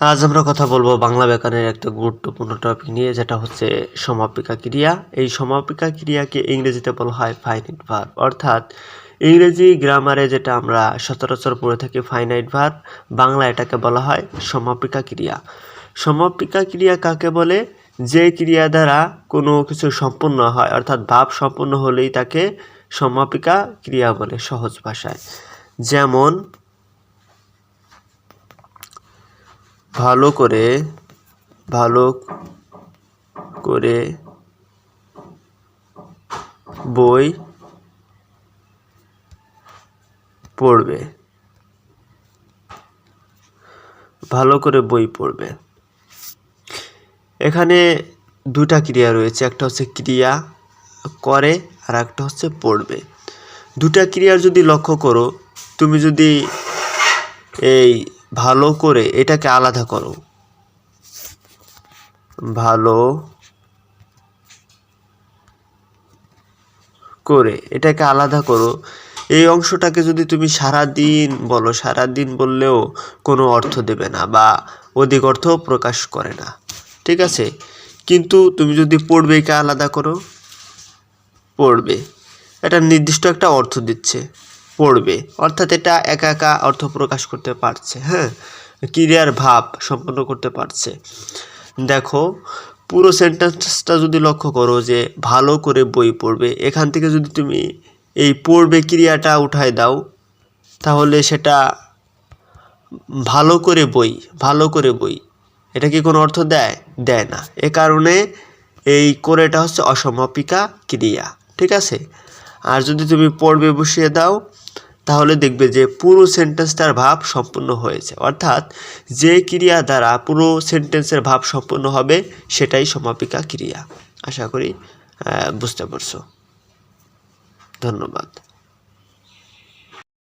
আজ আমরা কথা বলব বাংলা ব্যাকরণের একটা গুরুত্বপূর্ণ টপিক নিয়ে, যেটা হচ্ছে সমাপিকা ক্রিয়া। এই সমাপিকা ক্রিয়াকে ইংরেজিতে বলা হয় ফাইনাইট ভার্ব অর্থাৎ ইংরেজি গ্রামারে যেটা আমরা সচরাচর পড়ে থাকি ফাইনাইট ভার্ব বাংলা এটাকে বলা হয় সমাপিকা ক্রিয়া। সমাপিকা ক্রিয়া কাকে বলে? যে ক্রিয়া দ্বারা কোনো কিছু সম্পূর্ণ হয়, অর্থাৎ ভাব সম্পূর্ণ হলেই তাকে সমাপিকা ক্রিয়া বলে সহজ ভাষায়। যেমন ভালো করে ভালো করে বই পড়বে। ভালো করে বই পড়বে। এখানে দুটা ক্রিয়া রয়েছে, একটা হচ্ছে ক্রিয়া করে আর একটা হচ্ছে পড়বে। দুটা ক্রিয়ার যদি লক্ষ্য করো, তুমি যদি এই ভালো করে এটাকে আলাদা করো। ভালো করে এটাকে আলাদা করো। এই অংশটাকে যদি তুমি সারা দিন বলো সারা দিন বললেও কোনো অর্থ দেবে না বা অধিক অর্থ প্রকাশ করে না। ঠিক আছে? কিন্তু তুমি যদি পড়বে পড়বেকে আলাদা করো, পড়বে। এটা নির্দিষ্ট একটা অর্থ দিচ্ছে। পড়বে। অর্থাৎ এটা একা একা অর্থ প্রকাশ করতে পারছে হ্যাঁ? ক্রিয়ার ভাব সম্পন্ন করতে পারছে। দেখো, পুরো সেন্টেন্সটা যদি লক্ষ্য করো যে ভালো করে বই পড়বে, এখান থেকে যদি তুমি এই পড়বে ক্রিয়াটা উঠায় দাও, তাহলে সেটা ভালো করে বই, ভালো করে বই। এটা কি কোনো অর্থ দেয়? দেয় না। এ কারণে এই করেটা হচ্ছে অসমাপিকা ক্রিয়া, ঠিক আছে? আর যদি তুমি পড়বে বসিয়ে দাও, তাহলে দেখবে যে পুরো সেন্টেন্সটার ভাব সম্পূর্ণ হয়েছে। অর্থাৎ যে ক্রিয়া দ্বারা পুরো সেন্টেন্সের ভাব সম্পূর্ণ হবে, সেটাই সমাপিকা ক্রিয়া। আশা করি বুঝতে পারছ। ধন্যবাদ।